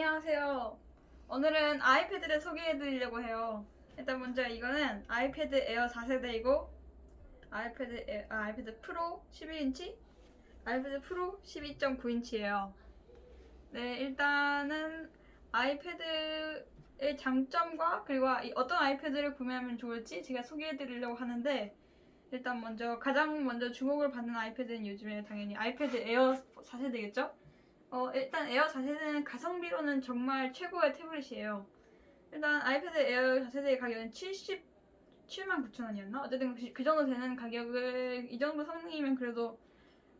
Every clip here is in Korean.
안녕하세요. 오늘은 아이패드를 소개해드리려고 해요. 일단 먼저 이거는 아이패드 에어 4세대이고 아이패드 에, 아, 아이패드 프로 11인치, 아이패드 프로 12.9인치예요. 네, 일단은 아이패드의 장점과 그리고 이 어떤 아이패드를 구매하면 좋을지 제가 소개해드리려고 하는데 일단 먼저 가장 먼저 주목을 받는 아이패드는 요즘에 당연히 아이패드 에어 4세대겠죠? 어, 일단 에어 4세대는 가성비로는 정말 최고의 태블릿이에요. 일단 아이패드 에어 4세대의 가격은 77만 9천 원이었나? 어쨌든 그, 그 정도 되는 가격을 이 정도 성능이면 그래도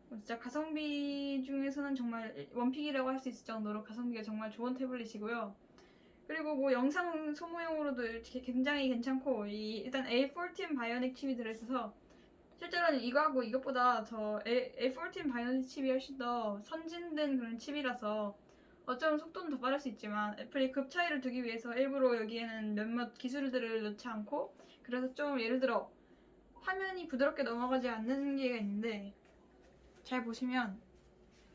진짜 가성비 중에서는 정말 원픽이라고 할 수 있을 정도로 가성비가 정말 좋은 태블릿이고요. 그리고 뭐 영상 소모용으로도 이렇게 굉장히 괜찮고 이 일단 A14 바이오닉 칩이 들어있어서 실제로는 이거하고 이것보다 더 A, A14 바이오닉 칩이 훨씬 더 선진된 그런 칩이라서 어쩌면 속도는 더 빠를 수 있지만 애플이 급 차이를 두기 위해서 일부러 여기에는 몇몇 기술들을 넣지 않고 그래서 좀 예를 들어 화면이 부드럽게 넘어가지 않는 게 있는데 잘 보시면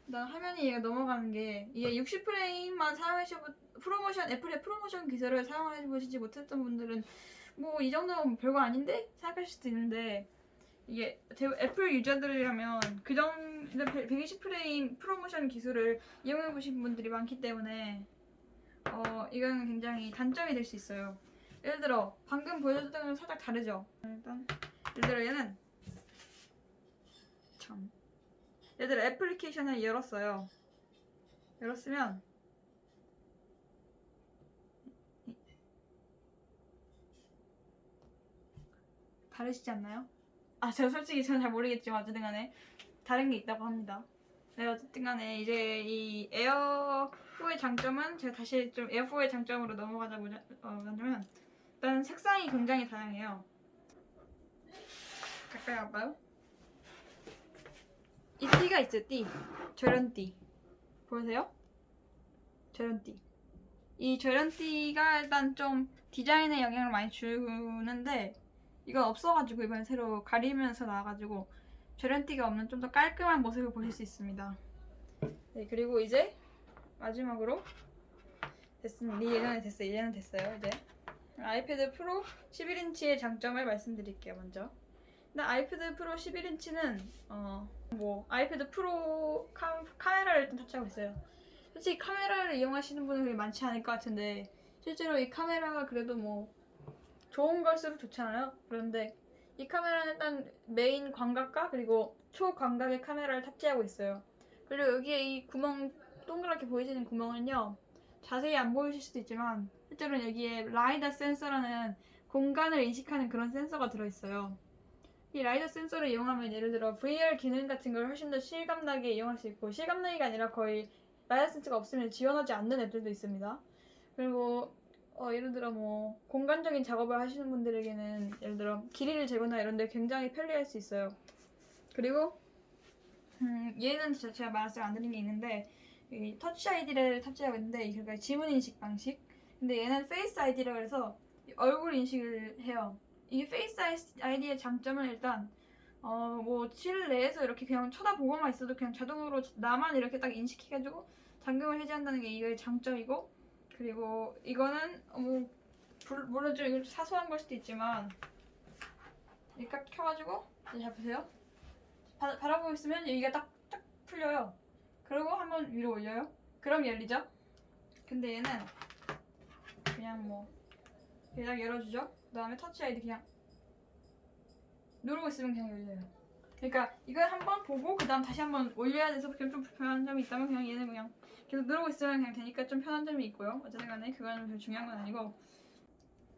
일단 화면이 얘가 넘어가는 게 이게 60프레임만 사용하셔 프로모션 애플의 프로모션 기술을 사용해 보시지 못했던 분들은 뭐 이 정도면 별거 아닌데 생각하실 수도 있는데 이게 대- 애플 유저들이라면 그 정도 120프레임 프로모션 기술을 이용해 보신 분들이 많기 때문에 어 이건 굉장히 단점이 될 수 있어요. 예를 들어 방금 보여줬던 거랑 살짝 다르죠. 일단 예를 들어 얘는 참 예를 들어 애플리케이션을 열었어요. 열었으면 다르시지 않나요? 아 제가 솔직히 저는 잘 모르겠지만 어쨌든 간에 다른 게 있다고 합니다. 네 어쨌든 간에 이제 이 에어 4의 장점은 제가 다시 좀 에어 4의 장점으로 넘어가자고 어, 하면 일단 색상이 굉장히 다양해요. 가까이 와봐요. 이 띠가 있어요, 띠. 저런 띠. 보이세요? 저런 띠. 이 저런 띠가 일단 좀 디자인에 영향을 많이 주는데 이건 없어가지고 이번에 새로 가리면서 나와가지고 띠가 없는 좀 더 깔끔한 모습을 보실 수 있습니다. 네, 그리고 이제 마지막으로 됐습니다. 이제는 됐어요. 이제는 됐어요. 이제 아이패드 프로 11인치의 장점을 말씀드릴게요. 먼저. 근데 아이패드 프로 11인치는 어 뭐 아이패드 프로 카, 카메라를 일단 탑재하고 있어요. 솔직히 카메라를 이용하시는 분은 많지 않을 것 같은데 실제로 이 카메라가 그래도 뭐 좋은 걸수록 좋잖아요. 그런데 이 카메라는 일단 메인 광각과 그리고 초광각의 카메라를 탑재하고 있어요. 그리고 여기에 이 구멍 동그랗게 보이시는 구멍은요. 자세히 안 보이실 수도 있지만 실제로는 여기에 라이다 센서라는 공간을 인식하는 그런 센서가 들어있어요. 이 라이더 센서를 이용하면 예를 들어 VR 기능 같은 걸 훨씬 더 실감나게 이용할 수 있고 실감나기가 아니라 거의 라이더 센서가 없으면 지원하지 않는 앱들도 있습니다. 그리고 어, 예를 들어 뭐 공간적인 작업을 하시는 분들에게는 예를 들어 길이를 재거나 이런 데 굉장히 편리할 수 있어요. 그리고 음, 얘는 제가 말씀 안 드린 게 있는데 이 터치 아이디를 탑재하고 있는데 이게 지문 인식 방식. 근데 얘는 페이스 아이디라 그래서 얼굴 인식을 해요. 이 페이스 아이디의 장점은 일단 어 뭐 실내에서 이렇게 그냥 쳐다보고만 있어도 그냥 자동으로 나만 이렇게 딱 인식해가지고 잠금을 해제한다는 게 이거의 장점이고 그리고 이거는 뭐 불- 물론 좀 이거 사소한 걸 수도 있지만 이렇게 딱 켜가지고 잘 보세요. 바, 바라보고 있으면 여기가 딱 딱 풀려요. 그리고 한번 위로 올려요. 그럼 열리죠. 근데 얘는 그냥 뭐 그냥 열어주죠. 그 다음에 터치 아이디 그냥 누르고 있으면 그냥 열려요. 그러니까 이걸 한번 보고 그 다음 다시 한번 올려야 돼서 그냥 좀 불편한 점이 있다면 그냥 얘는 그냥 계속 누르고 있으면 그냥 되니까 좀 편한 점이 있고요. 어쨌든 간에 그건 별 중요한 건 아니고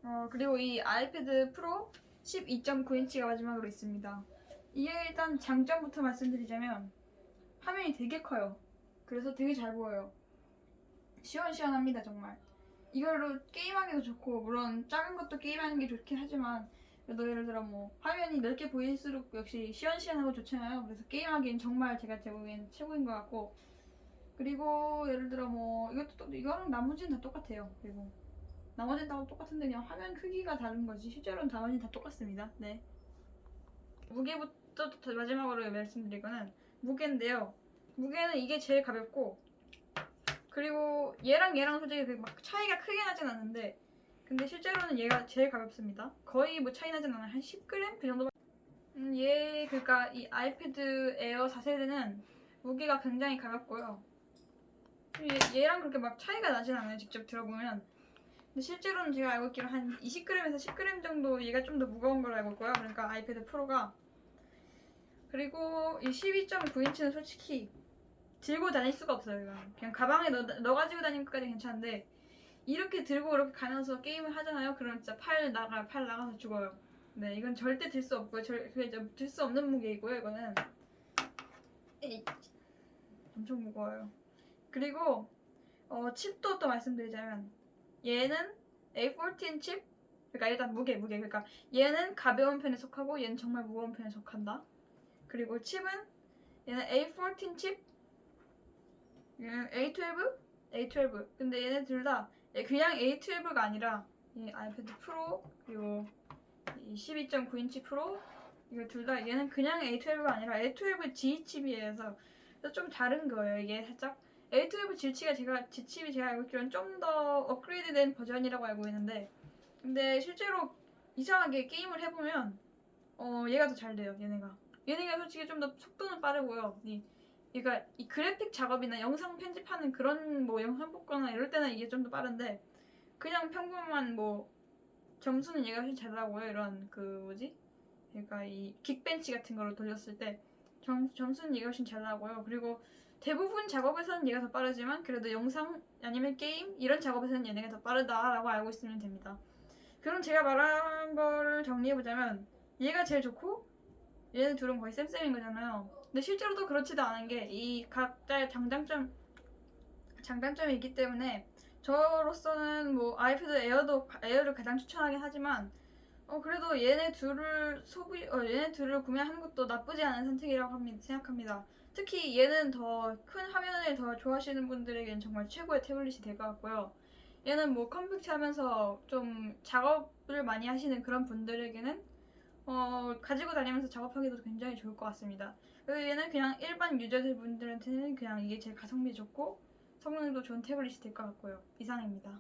어 그리고 이 아이패드 프로 12.9인치가 마지막으로 있습니다. 이게 일단 장점부터 말씀드리자면 화면이 되게 커요. 그래서 되게 잘 보여요. 시원시원합니다 정말. 이걸로 게임하기도 좋고 물론 작은 것도 게임하는 게 좋긴 하지만 그래도 예를 들어 뭐 화면이 넓게 보일수록 역시 시원시원하고 좋잖아요. 그래서 게임하기엔 정말 제가 제 보기엔 최고인 것 같고 그리고 예를 들어 뭐 이것도 또 이거랑 나머지는 다 똑같아요. 그리고 나머지는 다 똑같은데 그냥 화면 크기가 다른 거지 실제로는 나머지는 다 똑같습니다. 네. 무게부터 더 마지막으로 말씀드릴 거는 무게인데요. 무게는 이게 제일 가볍고 그리고 얘랑 얘랑 솔직히 그막 차이가 크게 나진 않는데 근데 실제로는 얘가 제일 가볍습니다. 거의 뭐 차이 나진 않아요. 한 10g 그 정도. 음, 얘 그러니까 이 아이패드 에어 4세대는 무게가 굉장히 가볍고요. 얘, 얘랑 그렇게 막 차이가 나진 않아요. 직접 들어보면. 근데 실제로는 제가 알고 있기로 한 20g에서 10g 정도 얘가 좀 더 무거운 걸로 알고 있고요. 그러니까 아이패드 프로가 그리고 이 12.9인치는 솔직히 들고 다닐 수가 없어요. 이거. 그냥 가방에 넣어, 넣어 가지고 다니는 것까지 괜찮은데 이렇게 들고 이렇게 가면서 게임을 하잖아요. 그럼 진짜 팔 나가 팔 나가서 죽어요. 네, 이건 절대 들 수 없고요. 절, 그게 들수 없는 무게이고요. 이거는 에이, 엄청 무거워요. 그리고 어, 칩도 또 말씀드리자면 얘는 A14 칩 그러니까 일단 무게 무게 그러니까 얘는 가벼운 편에 속하고 얘는 정말 무거운 편에 속한다. 그리고 칩은 얘는 A14 칩 얘는 A12 A12 근데 얘네 둘 다 그냥 A12가 아니라 이 아이패드 프로 그리고 이 12.9인치 프로 이거 둘 다 얘는 그냥 A12가 아니라 A12 G 칩이에요. 그래서 좀 다른 거예요. 이게 살짝 A12 G 칩이 제가 G 칩이 제가 알고 있기로는 좀 더 업그레이드된 버전이라고 알고 있는데 근데 실제로 이상하게 게임을 해보면 어 얘가 더 잘 돼요. 얘네가 얘네가 솔직히 좀 더 속도는 빠르고요. 이 그러니까 이 그래픽 작업이나 영상 편집하는 그런 뭐 영상 뽑거나 이럴 때는 이게 좀 더 빠른데 그냥 평범한 뭐 점수는 얘가 훨씬 잘 나고요. 이런 그 뭐지? 그러니까 이 긱벤치 같은 거로 돌렸을 때 점, 점수는 얘가 훨씬 잘 나고요. 그리고 대부분 작업에서는 얘가 더 빠르지만 그래도 영상 아니면 게임 이런 작업에서는 얘네가 더 빠르다라고 알고 있으면 됩니다. 그럼 제가 말한 거를 정리해보자면 얘가 제일 좋고 얘네 둘은 거의 쌤쌤인 거잖아요. 근데 실제로도 그렇지도 않은 게 이 각자의 장단점 장단점이 있기 때문에 저로서는 뭐 아이패드 에어도 에어를 가장 추천하긴 하지만 어 그래도 얘네 둘을 소비 어 얘네 둘을 구매하는 것도 나쁘지 않은 선택이라고 합니다, 생각합니다. 특히 얘는 더 큰 화면을 더 좋아하시는 분들에게는 정말 최고의 태블릿이 될 것 같고요. 얘는 뭐 컴퓨터 하면서 좀 작업을 많이 하시는 그런 분들에게는 어, 가지고 다니면서 작업하기도 굉장히 좋을 것 같습니다. 그리고 얘는 그냥 일반 유저들 분들한테는 그냥 이게 제일 가성비 좋고 성능도 좋은 태블릿이 될 것 같고요. 이상입니다.